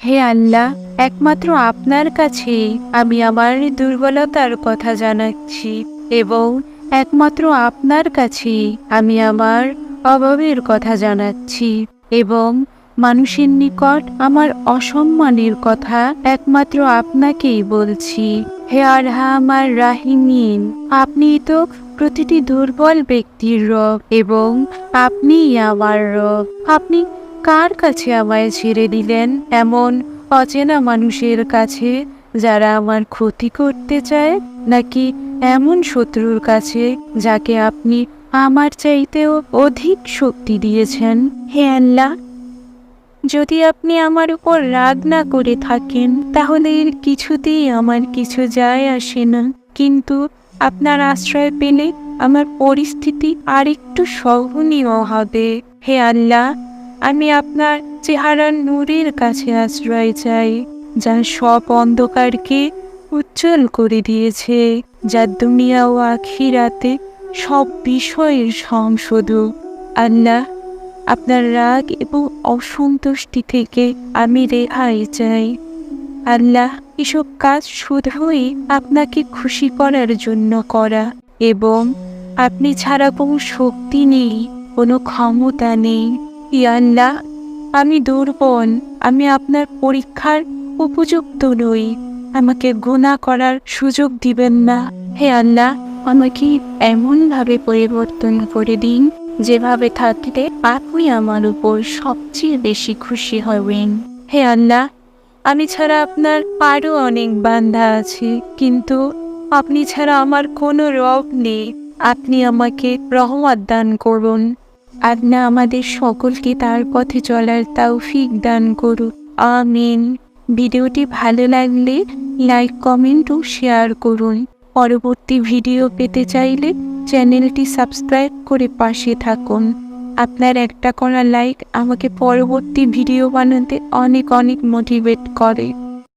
হে আল্লাহ, একমাত্র আপনার কাছে আমি আমার দুর্বলতার কথা জানাচ্ছি এবং একমাত্র আপনার কাছে আমি আমার অভাবের কথা জানাচ্ছি এবং মানুষের নিকট আমার অসম্মানের কথা একমাত্র আপনাকেই বলছি। হে আরহা আমার রাহিমিন, আপনি তো প্রতিটি দুর্বল ব্যক্তির রব এবং আপনিই আমার রব। আপনি কার কাছে আমায় ছেড়ে দিলেন? এমন অচেনা মানুষের কাছে যারা আমার ক্ষতি করতে চায়? নাকি এমন শত্রুর কাছে যাকে আপনি আমার চাইতেও অধিক শক্তি দিয়েছেন? হে আল্লাহ, যদি আপনি আমার উপর রাগ না করে থাকেন, তাহলে এর কিছুতেই আমার কিছু যায় আসে না। কিন্তু আপনার আশ্রয় পেলে আমার পরিস্থিতি আরেকটু সহনীয় হবে। হে আল্লাহ আমি আপনার চেহারার নূরের কাছে আশ্রয় চাই, যা সব অন্ধকারকে উজ্জ্বল করে দিয়েছে, যা দুনিয়া ও আখিরাতে সব বিষয়ের সংশোধক। আল্লাহ, আপনার রাগ এবং অসন্তুষ্টি থেকে আমি রেহাই চাই। আল্লাহ, এসব কাজ শুধুই আপনাকে খুশি করার জন্য করা, এবং আপনি ছাড়া কোনো শক্তি নেই, কোনো ক্ষমতা নেই। ই আল্লাহ আমি দুর্বল, আমি আপনার পরীক্ষার উপযুক্ত নই। আমাকে গুণা করার সুযোগ দিবেন না। হে আল্লাহ, আমাকে এমনভাবে পরিবর্তন করে দিন, যেভাবে থাকলে আপনি আমার উপর সবচেয়ে বেশি খুশি হবেন। হে আল্লাহ, আমি ছাড়া আপনার আরও অনেক বান্ধা আছে, কিন্তু আপনি ছাড়া আমার কোনো রব নেই। আপনি আমাকে রহমত দান করুন। আল্লাহ আমাদের সকলকে তার পথে চলার তৌফিক দান করুন আমিন। ভিডিওটি ভালো লাগলে লাইক, কমেন্ট ও শেয়ার করুন। পরবর্তী ভিডিও পেতে চাইলে চ্যানেলটি সাবস্ক্রাইব করে পাশে থাকুন। আপনার একটা করা লাইক আমাকে পরবর্তী ভিডিও বানাতে অনেক অনেক মোটিভেট করে।